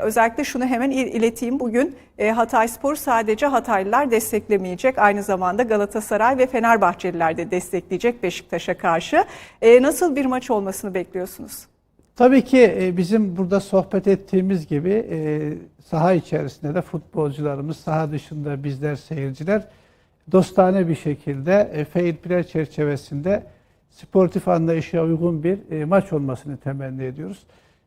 Özellikle şunu hemen il- ileteyim. Bugün e, Hatay Spor sadece Hataylılar desteklemeyecek. Aynı zamanda Galatasaray ve Fenerbahçeliler de destekleyecek Beşiktaş'a karşı. E, nasıl bir maç olmasını bekliyorsunuz? Tabii ki e, bizim burada sohbet ettiğimiz gibi saha içerisinde de futbolcularımız, saha dışında bizler seyirciler dostane bir şekilde fair play çerçevesinde sportif anlayışa uygun bir maç olmasını temenni ediyoruz.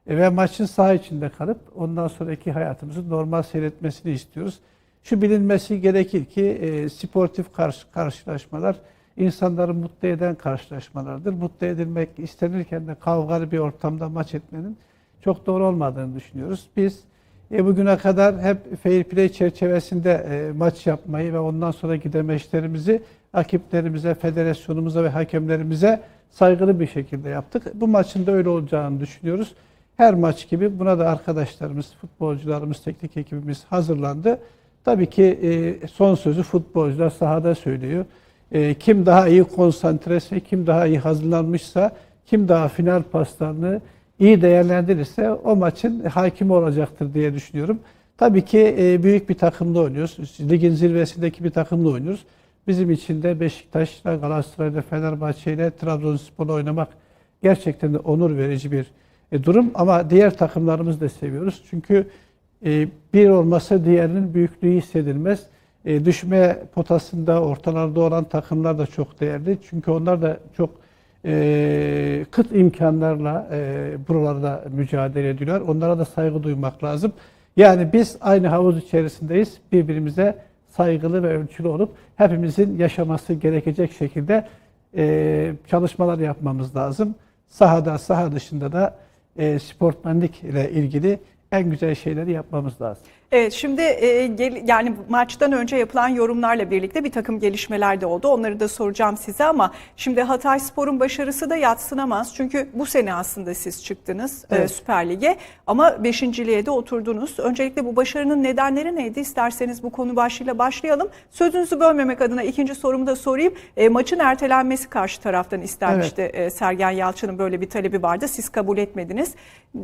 E, Ve maçın saha içinde kalıp ondan sonraki hayatımızı normal seyretmesini istiyoruz. Şu bilinmesi gerekir ki e, sportif karşı, karşılaşmalar insanları mutlu eden karşılaşmalardır. Mutlu edilmek istenirken de kavgalı bir ortamda maç etmenin çok doğru olmadığını düşünüyoruz. Biz e, bugüne kadar hep fair play çerçevesinde e, maç yapmayı ve ondan sonraki demeçlerimizi rakiplerimize, federasyonumuza ve hakemlerimize saygılı bir şekilde yaptık. Bu maçın da öyle olacağını düşünüyoruz. Her maç gibi buna da arkadaşlarımız, futbolcularımız, teknik ekibimiz hazırlandı. Tabii ki e, son sözü futbolcular sahada söylüyor. E, kim daha iyi konsantrese, kim daha iyi hazırlanmışsa, kim daha final paslarını iyi değerlendirirse o maçın hakimi olacaktır diye düşünüyorum. Tabii ki e, büyük bir takımda oynuyoruz. Ligin zirvesindeki bir takımda oynuyoruz. Bizim için de Beşiktaş'la, Galatasaray'la, Fenerbahçe'yle, Trabzonspor'la oynamak gerçekten de onur verici bir e, durum. Ama diğer takımlarımızı da seviyoruz. Çünkü e, bir olmasa diğerinin büyüklüğü hissedilmez. E, düşme potasında ortalarda olan takımlar da çok değerli. Çünkü onlar da çok kıt imkanlarla e, buralarda mücadele ediyorlar. Onlara da saygı duymak lazım. Yani biz aynı havuz içerisindeyiz. Birbirimize saygılı ve ölçülü olup hepimizin yaşaması gerekecek şekilde çalışmalar yapmamız lazım. Sahada, saha dışında da e, sportmenlik ile ilgili en güzel şeyleri yapmamız lazım. Evet şimdi e, gel- yani maçtan önce yapılan yorumlarla birlikte bir takım gelişmeler de oldu. Onları da soracağım size ama şimdi Hatay Spor'un başarısı da yatsınamaz. Çünkü bu sene aslında siz çıktınız e, Evet. Süper Lig'e ama beşinciliğe de oturdunuz. Öncelikle bu başarının nedenleri neydi? İsterseniz bu konu başlığıyla başlayalım. Sözünüzü bölmemek adına ikinci sorumu da sorayım. E, maçın ertelenmesi karşı taraftan istenmişti. E, Sergen Yalçın'ın böyle bir talebi vardı. Siz kabul etmediniz.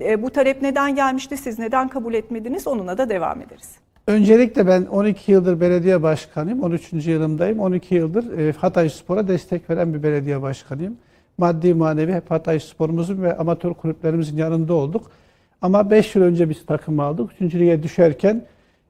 E, bu talep neden gelmişti? Siz neden kabul etmediniz? Onunla da devam ederiz. Öncelikle ben 12 yıldır belediye başkanıyım. 13. yılımdayım. 12 yıldır e, Hatay Spor'a destek veren bir belediye başkanıyım. Maddi manevi hep Hatay Spor'umuzun ve amatör kulüplerimizin yanında olduk. Ama 5 yıl önce biz takım aldık. 3. lige düşerken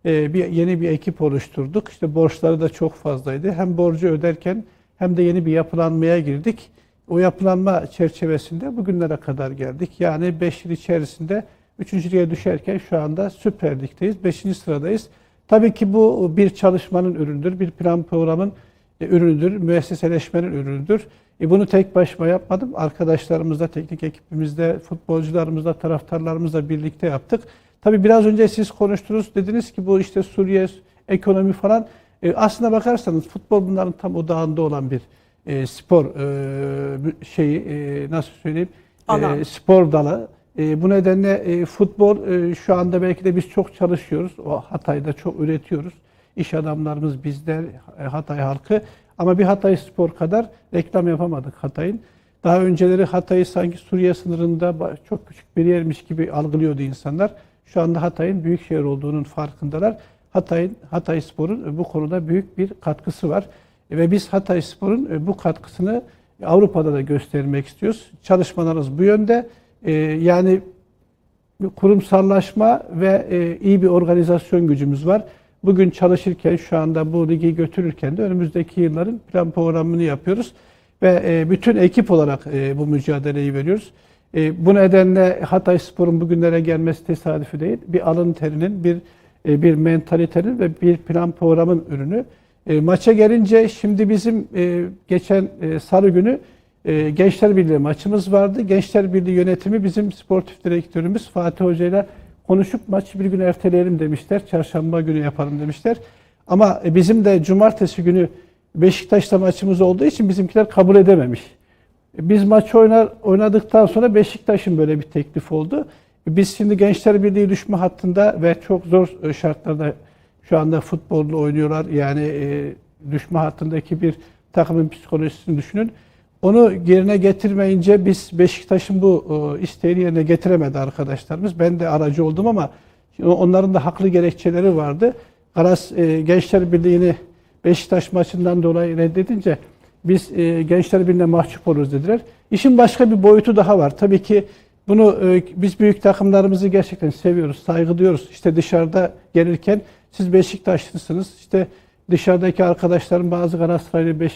e, bir yeni bir ekip oluşturduk. İşte borçları da çok fazlaydı. Hem borcu öderken hem de yeni bir yapılanmaya girdik. O yapılanma çerçevesinde bugünlere kadar geldik. Yani 5 yıl içerisinde 3. lige düşerken şu anda Süper Lig'deyiz. 5. sıradayız. Tabii ki bu bir çalışmanın ürünüdür. Bir plan programın e, ürünüdür. Müesseseleşmenin ürünüdür. E bunu tek başıma yapmadım. Arkadaşlarımızla, teknik ekibimizle, futbolcularımızla, taraftarlarımızla birlikte yaptık. Tabii biraz önce siz konuştunuz. Dediniz ki bu işte Suriye, ekonomi falan. E, aslına bakarsanız futbol bunların tam odağında olan bir e, spor e, şeyi e, nasıl söyleyeyim. E, spor dalı. E, bu nedenle e, futbol e, şu anda belki de biz çok çalışıyoruz. O Hatay'da çok üretiyoruz. İş adamlarımız bizler, e, Hatay halkı. Ama bir Hatay Spor kadar reklam yapamadık Hatay'ın. Daha önceleri Hatay'ı sanki Suriye sınırında çok küçük bir yermiş gibi algılıyordu insanlar. Şu anda Hatay'ın büyük şehir olduğunun farkındalar. Hatay'ın Hatay Spor'un e, bu konuda büyük bir katkısı var. E, Ve biz Hatay Spor'un e, bu katkısını Avrupa'da da göstermek istiyoruz. Çalışmalarımız bu yönde. E, Yani kurumsallaşma ve e, iyi bir organizasyon gücümüz var. Bugün çalışırken şu anda bu ligi götürürken de önümüzdeki yılların plan programını yapıyoruz ve e, bütün ekip olarak e, bu mücadeleyi veriyoruz. E, bu nedenle Hatay Spor'un bugünlere gelmesi tesadüfi değil. Bir alın terinin, bir e, bir mentalitenin ve bir plan programın ürünü. E, maça gelince şimdi bizim e, geçen e, salı günü e, Gençler Birliği maçımız vardı. Gençler Birliği yönetimi bizim sportif direktörümüz Fatih Hoca ile konuşup maçı bir gün erteleyelim demişler. Çarşamba günü yapalım demişler. Ama bizim de cumartesi günü Beşiktaş'ta maçımız olduğu için bizimkiler kabul edememiş. Biz maçı oynar, oynadıktan sonra Beşiktaş'ın böyle bir teklif oldu. Biz şimdi Gençler Birliği düşme hattında ve çok zor e, şartlarda şu anda futbolda oynuyorlar. Yani e, düşme hattındaki bir takımın psikolojisini düşünün. Onu yerine getirmeyince biz Beşiktaş'ın bu e, isteğini yerine getiremedi arkadaşlarımız. Ben de aracı oldum ama onların da haklı gerekçeleri vardı. Garas e, Gençler Birliği'ni Beşiktaş maçından dolayı reddedince biz e, Gençler Birliği'ne mahcup oluruz dediler. İşin başka bir boyutu daha var. Tabii ki bunu biz büyük takımlarımızı gerçekten seviyoruz, saygı duyuyoruz. İşte dışarıda gelirken siz Beşiktaşlısınız. İşte dışarıdaki arkadaşlarım bazı Galatasaraylı,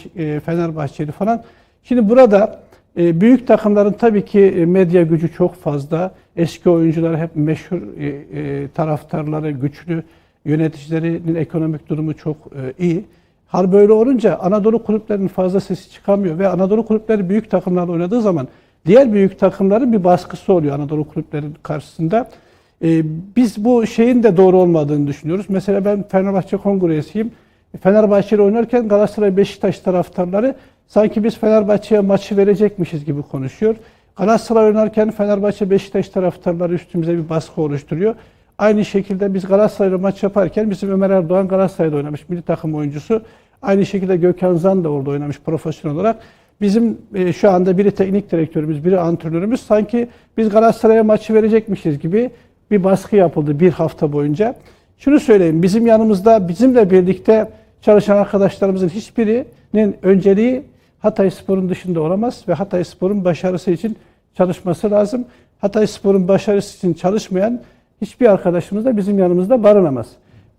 Fenerbahçeli falan. Şimdi burada e, büyük takımların tabii ki e, medya gücü çok fazla. Eski oyuncular hep meşhur e, taraftarları, güçlü yöneticilerinin ekonomik durumu çok iyi. Hal böyle olunca Anadolu kulüplerinin fazla sesi çıkamıyor ve Anadolu kulüpleri büyük takımlarla oynadığı zaman diğer büyük takımların bir baskısı oluyor Anadolu kulüplerinin karşısında. Biz bu şeyin de doğru olmadığını düşünüyoruz. Mesela ben Fenerbahçe kongresiyim. Fenerbahçe ile oynarken Galatasaray Beşiktaş taraftarları sanki biz Fenerbahçe'ye maçı verecekmişiz gibi konuşuyor. Galatasaray oynarken Fenerbahçe Beşiktaş taraftarları üstümüze bir baskı oluşturuyor. Aynı şekilde biz Galatasaray'la maç yaparken bizim Ömer Erdoğan Galatasaray'da oynamış milli takım oyuncusu. Aynı şekilde Gökhan Zan da orada oynamış profesyonel olarak. Bizim e, şu anda biri teknik direktörümüz, biri antrenörümüz sanki biz Galatasaray'a maçı verecekmişiz gibi bir baskı yapıldı bir hafta boyunca. Şunu söyleyeyim, bizim yanımızda bizimle birlikte çalışan arkadaşlarımızın hiçbirinin önceliği Hatay Spor'un dışında olamaz ve Hatay Spor'un başarısı için çalışması lazım. Hatay Spor'un başarısı için çalışmayan hiçbir arkadaşımız da bizim yanımızda barınamaz.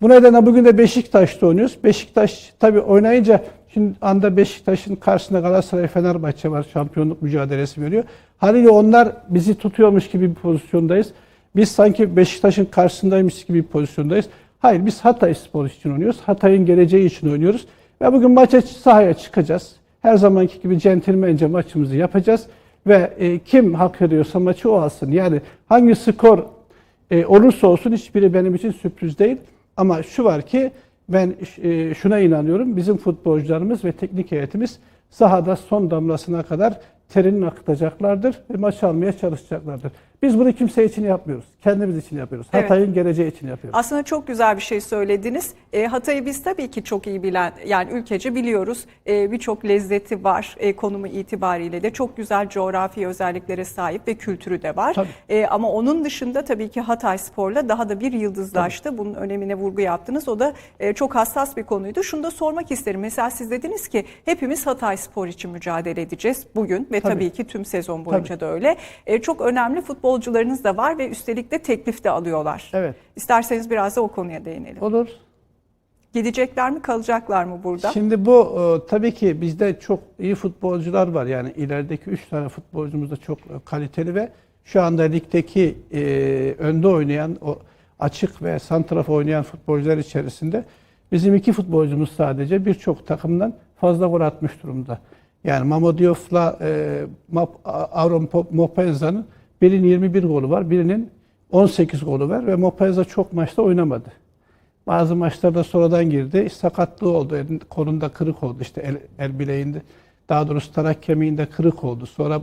Bu nedenle bugün de Beşiktaş'ta oynuyoruz. Beşiktaş tabii oynayınca şimdi anda Beşiktaş'ın karşısında Galatasaray Fenerbahçe var şampiyonluk mücadelesi veriyor. Haliyle onlar bizi tutuyormuş gibi bir pozisyondayız. Biz sanki Beşiktaş'ın karşısındaymış gibi bir pozisyondayız. Hayır biz Hatay Spor için oynuyoruz. Hatay'ın geleceği için oynuyoruz. Ve bugün maça sahaya çıkacağız. Her zamanki gibi centilmence maçımızı yapacağız. Ve e, kim hak ediyorsa maçı o alsın. Yani hangi skor e, olursa olsun hiçbiri benim için sürpriz değil. Ama şu var ki ben e, şuna inanıyorum. Bizim futbolcularımız ve teknik heyetimiz sahada son damlasına kadar terini akıtacaklardır ve maç almaya çalışacaklardır. Biz bunu kimse için yapmıyoruz. Kendimiz için yapıyoruz. Evet. Hatay'ın geleceği için yapıyoruz. Aslında çok güzel bir şey söylediniz. E, Hatay'ı biz tabii ki çok iyi bilen, yani ülkece biliyoruz. E, Birçok lezzeti var e, konumu itibariyle de. Çok güzel coğrafi özelliklere sahip ve kültürü de var. Tabii. E, ama onun dışında tabii ki Hatay Spor'la daha da bir yıldızlaştı. Bunun önemine vurgu yaptınız. O da e, çok hassas bir konuydu. Şunu da sormak isterim. Mesela siz dediniz ki hepimiz Hatay Spor için mücadele edeceğiz bugün ve tabii, Tabii. ki tüm sezon boyunca da öyle. E, çok önemli futbolcularınız da var ve üstelik de teklif de alıyorlar. Evet. İsterseniz biraz da o konuya değinelim. Olur. Gidecekler mi kalacaklar mı burada? Şimdi bu e, tabii ki bizde çok iyi futbolcular var. Yani ilerideki 3 tane futbolcumuz da çok e, kaliteli ve şu anda ligdeki e, önde oynayan o açık ve santraf oynayan futbolcular içerisinde bizim iki futbolcumuz sadece birçok takımdan fazla gol atmış durumda. Yani Mamodiof'la e, Pop- Mopenza'nın birinin 21 golü var, birinin 18 golü var ve Mopenza çok maçta oynamadı. Bazı maçlarda sonradan girdi. Sakatlığı oldu. Elin, kolunda kırık oldu. işte el, el bileğinde. Daha doğrusu tarak kemiğinde kırık oldu. Sonra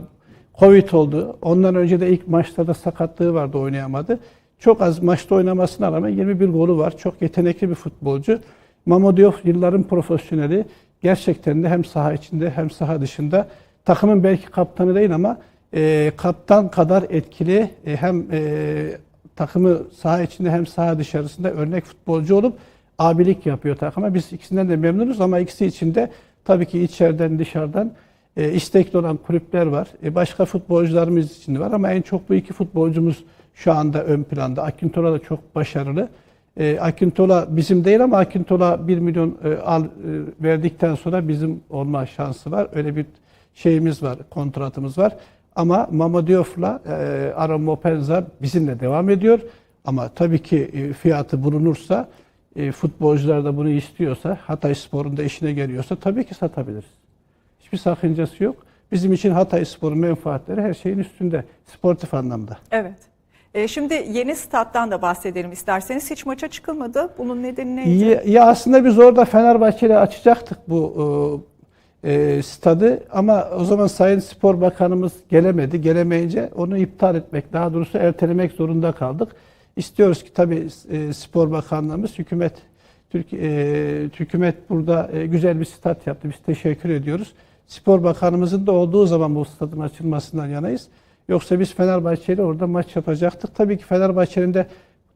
Covid oldu. Ondan önce de ilk maçlarda sakatlığı vardı oynayamadı. Çok az maçta oynamasına rağmen 21 golü var. Çok yetenekli bir futbolcu. Mamodiov yılların profesyoneli. Gerçekten de hem saha içinde hem saha dışında. Takımın belki kaptanı değil ama e, kaptan kadar etkili e, hem e, takımı saha içinde hem saha dışarısında örnek futbolcu olup abilik yapıyor takıma. Biz ikisinden de memnunuz ama ikisi için de tabii ki içeriden dışarıdan e, istekli olan kulüpler var. E, başka futbolcularımız için de var ama en çok bu iki futbolcumuz şu anda ön planda. Akintola da çok başarılı. E, Akintola bizim değil ama Akintola 1 milyon e, al, e, verdikten sonra bizim olma şansı var. Öyle bir şeyimiz var, kontratımız var. Ama Mamadiof'la e, Aron Mopenza bizimle devam ediyor. Ama tabii ki e, fiyatı bulunursa, e, futbolcular da bunu istiyorsa, Hatay Spor'un da işine geliyorsa tabii ki satabiliriz. Hiçbir sakıncası yok. Bizim için Hatay Spor'un menfaatleri her şeyin üstünde, sportif anlamda. Evet. E, şimdi yeni stat'tan da bahsedelim isterseniz. Hiç maça çıkılmadı. Bunun nedeni neydi? Ya, ya aslında biz orada Fenerbahçe'yle açacaktık bu e, e, stadı ama o zaman Sayın Spor Bakanımız gelemedi. Gelemeyince onu iptal etmek, daha doğrusu ertelemek zorunda kaldık. İstiyoruz ki tabii e, Spor Bakanlığımız, hükümet Türk, e, hükümet burada e, güzel bir stat yaptı. Biz teşekkür ediyoruz. Spor Bakanımızın da olduğu zaman bu stadın açılmasından yanayız. Yoksa biz Fenerbahçe ile orada maç yapacaktık. Tabii ki Fenerbahçe'nin de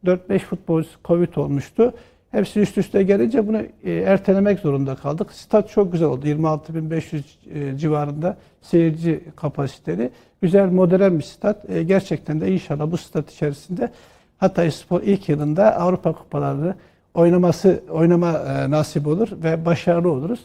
4-5 futbolcusu Covid olmuştu. Hepsi üst üste gelince bunu e, ertelemek zorunda kaldık. Stat çok güzel oldu. 26.500 e, civarında seyirci kapasiteli. Güzel modern bir stat. E, gerçekten de inşallah bu stat içerisinde Hatay Spor ilk yılında Avrupa kupalarını oynaması oynama nasip olur ve başarılı oluruz.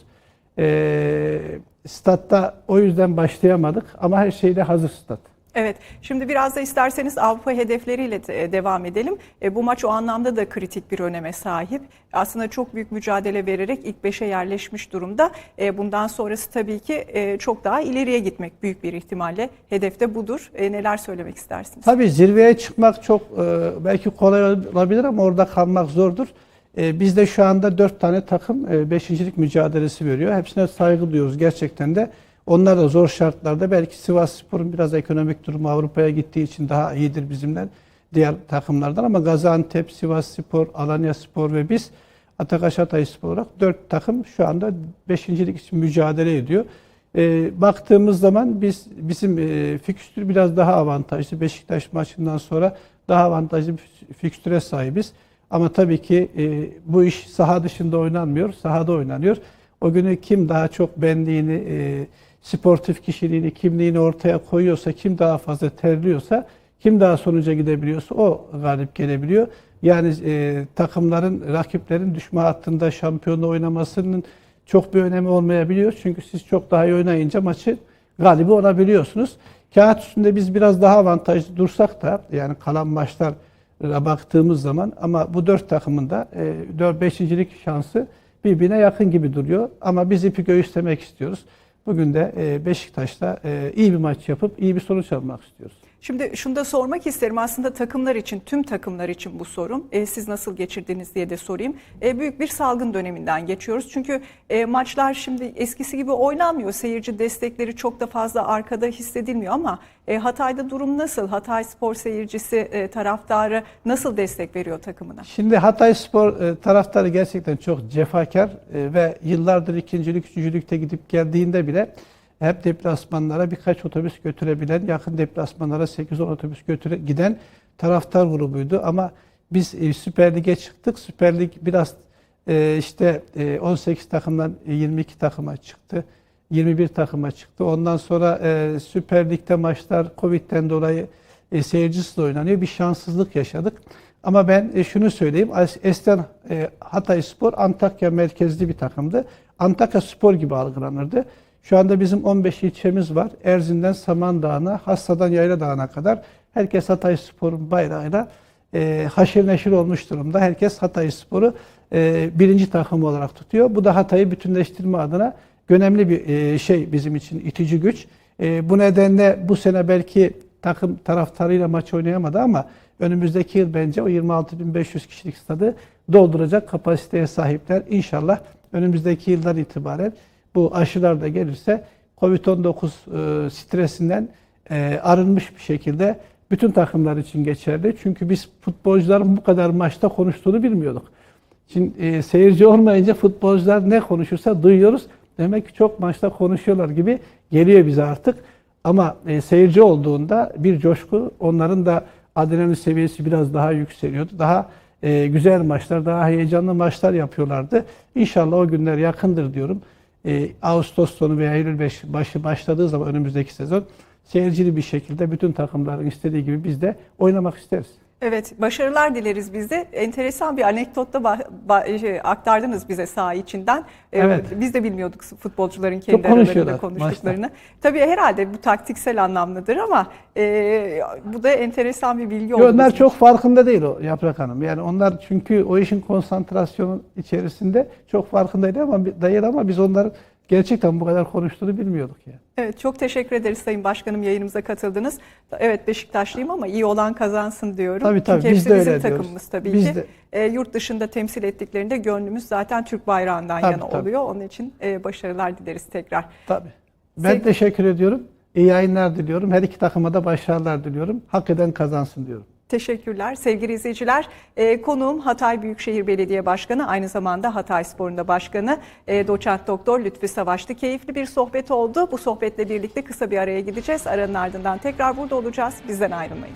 Statta o yüzden başlayamadık ama her şeyde hazır stat. Evet, şimdi biraz da isterseniz Avrupa hedefleriyle de- devam edelim. E, bu maç o anlamda da kritik bir öneme sahip. Aslında çok büyük mücadele vererek ilk beşe yerleşmiş durumda. E, bundan sonrası tabii ki e, çok daha ileriye gitmek büyük bir ihtimalle. Hedef de budur. E, neler söylemek istersiniz? Tabii zirveye çıkmak çok e, belki kolay olabilir ama orada kalmak zordur. E, Bizde şu anda dört tane takım e, beşincilik mücadelesi veriyor. Hepsine saygı duyuyoruz gerçekten de. Onlar da zor şartlarda belki Sivas Spor'un biraz ekonomik durumu Avrupa'ya gittiği için daha iyidir bizimle diğer takımlardan ama Gaziantep, Sivas Spor, Alanya Spor ve biz Atakaş Hatay Spor olarak dört takım şu anda beşincilik için mücadele ediyor. E, baktığımız zaman biz bizim e, fikstür biraz daha avantajlı. Beşiktaş maçından sonra daha avantajlı bir fikstüre sahibiz. Ama tabii ki e, bu iş saha dışında oynanmıyor, sahada oynanıyor. O günü kim daha çok benliğini, e, sportif kişiliğini, kimliğini ortaya koyuyorsa, kim daha fazla terliyorsa, kim daha sonuca gidebiliyorsa o galip gelebiliyor. Yani e, takımların, rakiplerin düşme hattında şampiyonla oynamasının çok bir önemi olmayabiliyor. Çünkü siz çok daha iyi oynayınca maçı galibi olabiliyorsunuz. Kağıt üstünde biz biraz daha avantajlı dursak da yani kalan maçlara baktığımız zaman ama bu dört takımın da e, 4-5. şansı birbirine yakın gibi duruyor. Ama biz ipi göğüslemek istiyoruz. Bugün de Beşiktaş'ta iyi bir maç yapıp iyi bir sonuç almak istiyoruz. Şimdi şunu da sormak isterim aslında takımlar için, tüm takımlar için bu sorum. E, siz nasıl geçirdiniz diye de sorayım. E, büyük bir salgın döneminden geçiyoruz. Çünkü e, maçlar şimdi eskisi gibi oynanmıyor. Seyirci destekleri çok da fazla arkada hissedilmiyor ama e, Hatay'da durum nasıl? Hatay spor seyircisi, e, taraftarı nasıl destek veriyor takımına? Şimdi Hatay Spor e, taraftarı gerçekten çok cefakar e, ve yıllardır ikincilik, üçüncülükte gidip geldiğinde bile hep deplasmanlara birkaç otobüs götürebilen, yakın deplasmanlara 8-10 otobüs götüre giden taraftar grubuydu. Ama biz e, Süper Lig'e çıktık. Süper Lig biraz e, işte e, 18 takımdan 22 takıma çıktı. 21 takıma çıktı. Ondan sonra e, Süper Lig'de maçlar Covid'den dolayı e, seyircisiz oynanıyor. Bir şanssızlık yaşadık. Ama ben e, şunu söyleyeyim. Es- Eskiden e, Hatay Spor Antakya merkezli bir takımdı. Antakya Spor gibi algılanırdı. Şu anda bizim 15 ilçemiz var. Erzin'den Samandağ'ına, Hassa'dan Yayla Dağı'na kadar herkes Hatay Spor'un bayrağıyla e, haşir neşir olmuş durumda. Herkes Hatay Spor'u e, birinci takım olarak tutuyor. Bu da Hatay'ı bütünleştirme adına önemli bir e, şey bizim için itici güç. E, bu nedenle bu sene belki takım taraftarıyla maç oynayamadı ama önümüzdeki yıl bence o 26.500 kişilik stadı dolduracak kapasiteye sahipler. İnşallah önümüzdeki yıldan itibaren bu aşılar da gelirse Covid-19 e, stresinden e, arınmış bir şekilde bütün takımlar için geçerli. Çünkü biz futbolcuların bu kadar maçta konuştuğunu bilmiyorduk. Şimdi e, seyirci olmayınca futbolcular ne konuşursa duyuyoruz. Demek ki çok maçta konuşuyorlar gibi geliyor bize artık. Ama seyirci olduğunda bir coşku, onların da adrenalin seviyesi biraz daha yükseliyordu. Daha güzel maçlar, daha heyecanlı maçlar yapıyorlardı. İnşallah o günler yakındır diyorum. E, Ağustos sonu veya Eylül başı başladığı zaman önümüzdeki sezon seyircili bir şekilde bütün takımların istediği gibi biz de oynamak isteriz. Evet, başarılar dileriz biz de. Enteresan bir anekdotta şey, aktardınız bize saha içinden. Ee, Evet. Biz de bilmiyorduk futbolcuların kendi aralarında konuştuklarını. Tabii herhalde bu taktiksel anlamdadır ama e, bu da enteresan bir bilgi oldu. Onlar çok farkında değil o Yaprak Hanım. Yani onlar çünkü o işin konsantrasyonu içerisinde çok farkındaydı ama değil ama biz onların gerçekten bu kadar konuştuğunu bilmiyorduk yani. Evet çok teşekkür ederiz Sayın Başkanım yayınımıza katıldınız. Evet Beşiktaşlıyım ama iyi olan kazansın diyorum. Tabii, tabii, Çünkü biz de bizim öyle diyoruz. takımımız tabii Biz ki. de. E, yurt dışında temsil ettiklerinde gönlümüz zaten Türk bayrağından Tabii, yana tabii. oluyor. Onun için e, başarılar dileriz tekrar. Tabii. Ben Sevgili- teşekkür ediyorum. İyi yayınlar diliyorum. Her iki takıma da başarılar diliyorum. Hak eden kazansın diyorum. Teşekkürler sevgili izleyiciler. E, konuğum Hatay Büyükşehir Belediye Başkanı aynı zamanda Hatay Spor'un da başkanı e, doçent doktor Lütfi Savaş'tı. Keyifli bir sohbet oldu. Bu sohbetle birlikte kısa bir araya gideceğiz. Aranın ardından tekrar burada olacağız. Bizden ayrılmayın.